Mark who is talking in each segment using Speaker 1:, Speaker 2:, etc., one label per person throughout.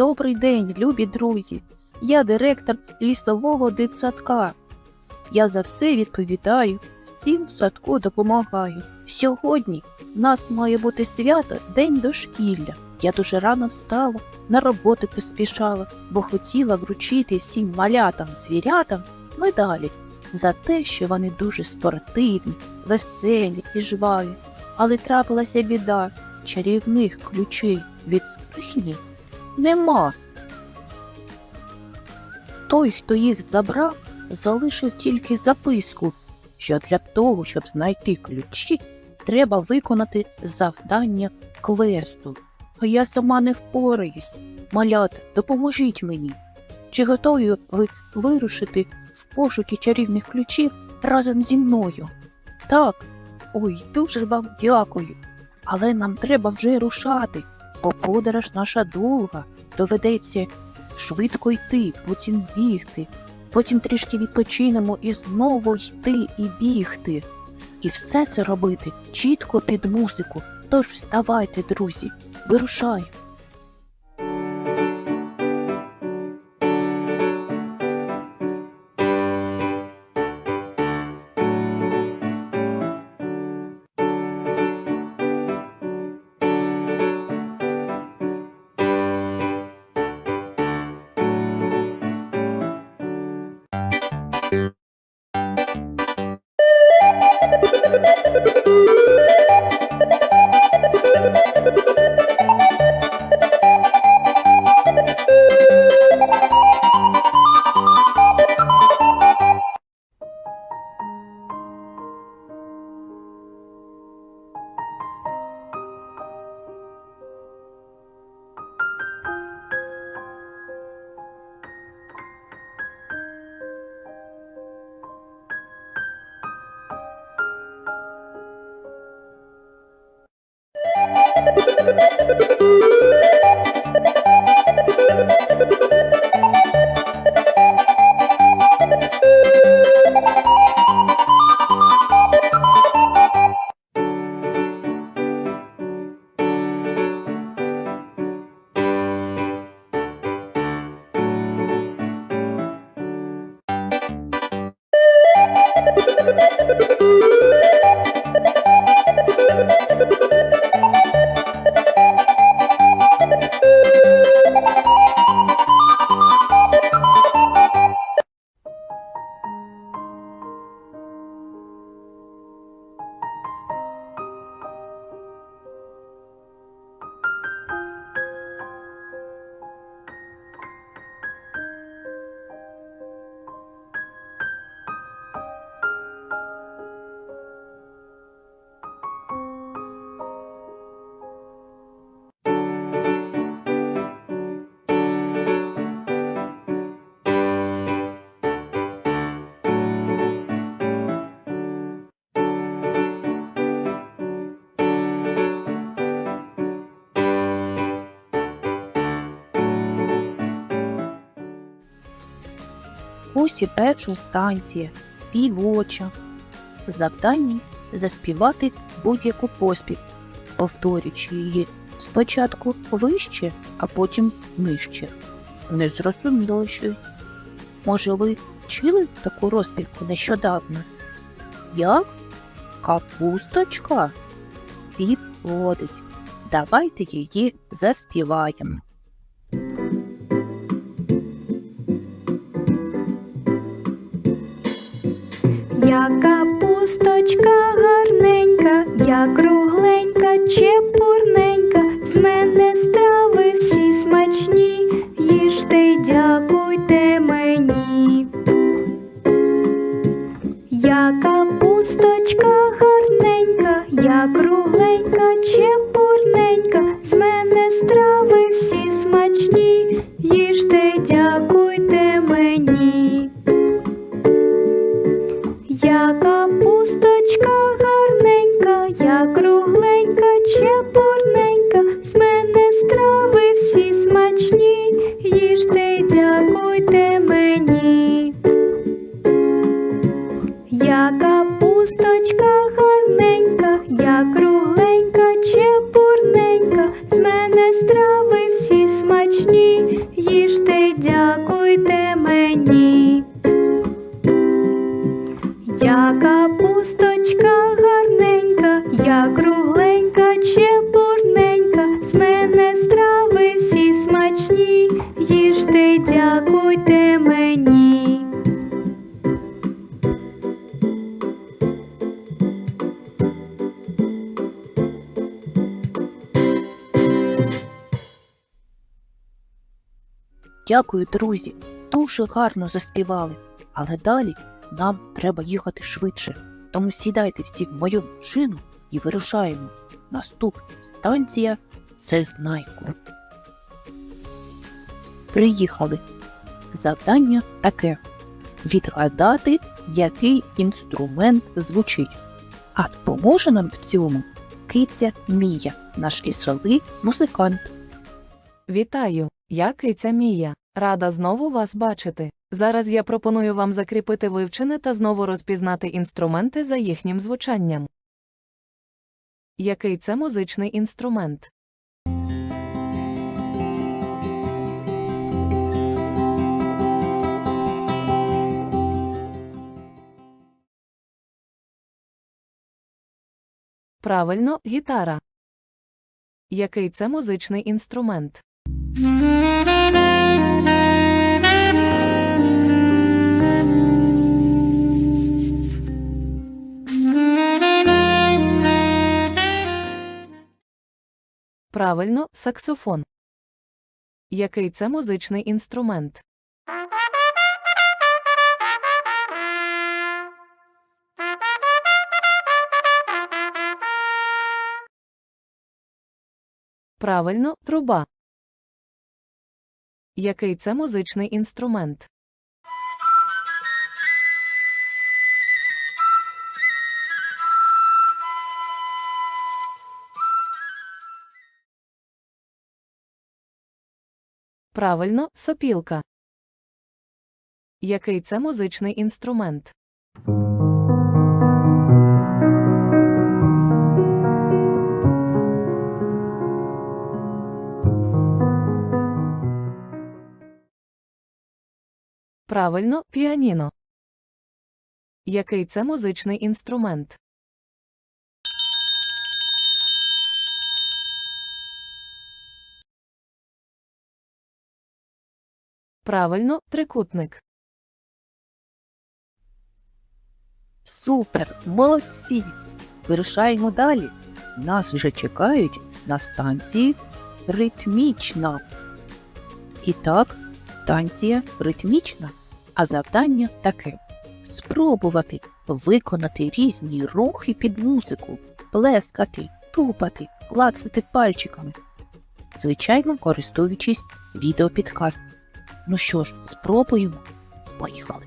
Speaker 1: Добрий день, любі друзі. Я директор лісового дитсадка. Я за все відповідаю, всім в садку допомагаю. Сьогодні в нас має бути свято День дошкілля. Я дуже рано встала, на роботу поспішала, бо хотіла вручити всім малятам звірятам медалі за те, що вони дуже спортивні, веселі і жваві. Але трапилася біда, чарівних ключей від скрині нема. Той, хто їх забрав, залишив тільки записку, що для того, щоб знайти ключі, треба виконати завдання квесту. А я сама не впораюсь. Малята, допоможіть мені. Чи готові ви вирушити в пошуки чарівних ключів разом зі мною? Так, ой, дуже вам дякую. Але нам треба вже рушати, бо подорож наша довга, доведеться швидко йти, потім бігти, потім трішки відпочинемо і знову йти і бігти. І все це робити чітко під музику. Тож вставайте, друзі, вирушай. Ось і перша станція співоча. Завдання заспівати будь-яку поспів, повторюючи її спочатку вище, а потім нижче. Не зрозуміло щось. Може, ви чули таку розпівку нещодавно? Як? Капусточка? Підводить. Давайте її заспіваємо.
Speaker 2: Капусточка Я капусточка
Speaker 1: Дякую, друзі. Дуже гарно заспівали. Але далі нам треба їхати швидше. Тому сідайте всі в мою машину і вирушаємо. Наступна станція це знайку. Приїхали. Завдання таке: відгадати, який інструмент звучить. А допоможе нам в цьому киця Мія, наш лісовий музикант.
Speaker 3: Вітаю, я киця Мія. Рада знову вас бачити. Зараз я пропоную вам закріпити вивчене та знову розпізнати інструменти за їхнім звучанням. Який це музичний інструмент? Правильно, гітара. Який це музичний інструмент? Правильно, саксофон. Який це музичний інструмент? Правильно, труба. Який це музичний інструмент? Правильно, сопілка. Який це музичний інструмент? Правильно, піаніно. Який це музичний інструмент? Правильно, трикутник.
Speaker 1: Супер, молодці! Вирушаємо далі. Нас вже чекають на станції ритмічна. І так, станція ритмічна, а завдання таке: спробувати виконати різні рухи під музику, плескати, тупати, клацати пальчиками. Звичайно, користуючись відеопідкаст. Ну що ж, спробуємо. Поїхали.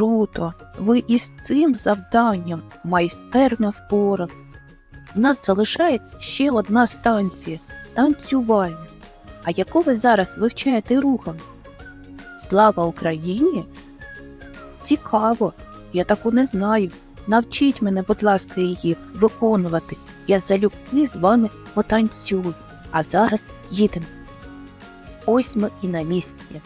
Speaker 4: Круто! Ви із цим завданням майстерно впорались. В нас залишається ще одна станція танцювальня. А яку ви зараз вивчаєте рухом? Слава Україні! Цікаво, я таку не знаю. Навчіть мене, будь ласка, її виконувати. Я залюбки з вами потанцюю. А зараз їдемо. Ось ми і на місці.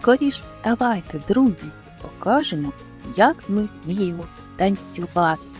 Speaker 4: Скоріш вставайте, друзі, покажемо, як ми вміємо танцювати.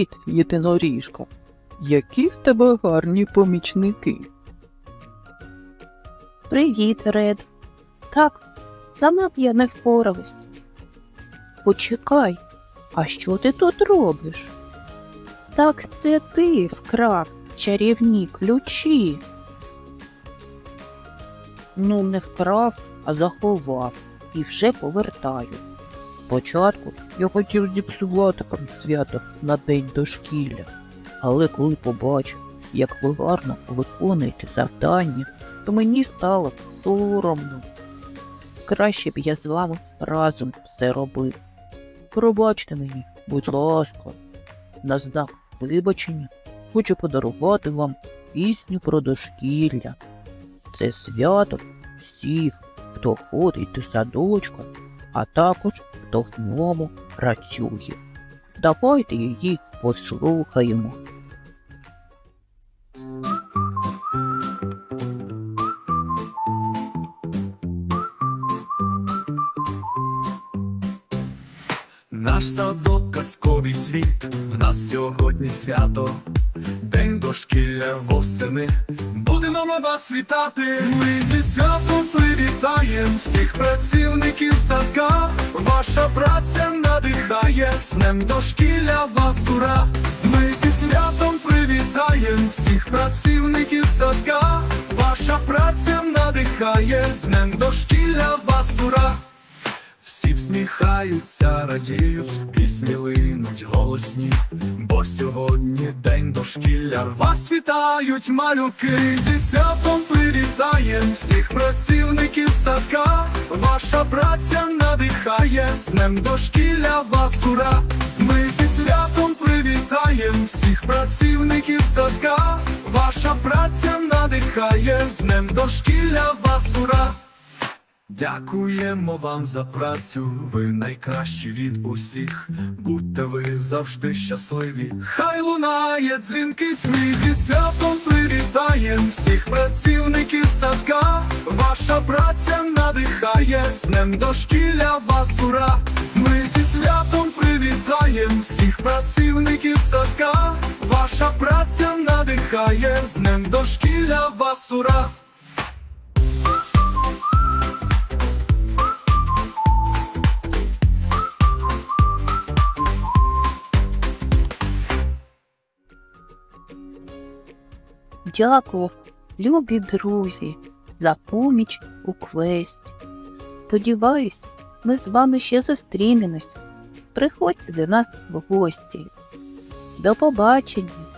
Speaker 1: Привіт, єдиноріжка. Які в тебе гарні помічники.
Speaker 4: Привіт, Ред. Так, сама б я не впоралась. Почекай, а що ти тут робиш? Так це ти вкрав чарівні ключі. Ну, не вкрав, а заховав і вже повертаю. Спочатку я хотів зіпсувати вам свято на день дошкілля, але коли побачив, як ви гарно виконуєте завдання, то мені стало соромно. Краще б я з вами разом все робив. Пробачте мені, будь ласка, на знак вибачення хочу подарувати вам пісню про дошкілля. Це свято всіх, хто ходить до садочка, а також хто в ньому працює. Давайте її послухаємо.
Speaker 5: Наш садок казковий світ, в нас сьогодні свято, День дошкілля восени. Будемо ми вас вітати. Ми зі святом привітаєм всіх працівників садка. Ваша праця надихає, з днем дошкілля вас ура. Ми зі святом привітаєм всіх працівників садка. Ваша праця надихає, з днем дошкілля вас ура. Всі всміхаються, радіють, пісні линуть голосні, бо сьогодні день дошкілля. Вас вітають малюки, зі святом привітаєм всіх працівників садка. Ваша праця надихає, з днем дошкілля вас ура. Ми зі святом привітаєм всіх працівників садка. Ваша праця надихає з днем дошкілля вас ура! Дякуємо вам за працю, ви найкращі від усіх. Будьте ви завжди щасливі. Хай лунає дзвінкий сміх зі святом привітаєм всіх працівників садка. Ваша праця надихає з днем дошкілля вас ура. Ми зі святом привітаєм всіх працівників садка. Ваша праця надихає з днем дошкілля вас ура.
Speaker 1: Дякую, любі друзі, за поміч у квесті. Сподіваюсь, ми з вами ще зустрінемось. Приходьте до нас в гості. До побачення!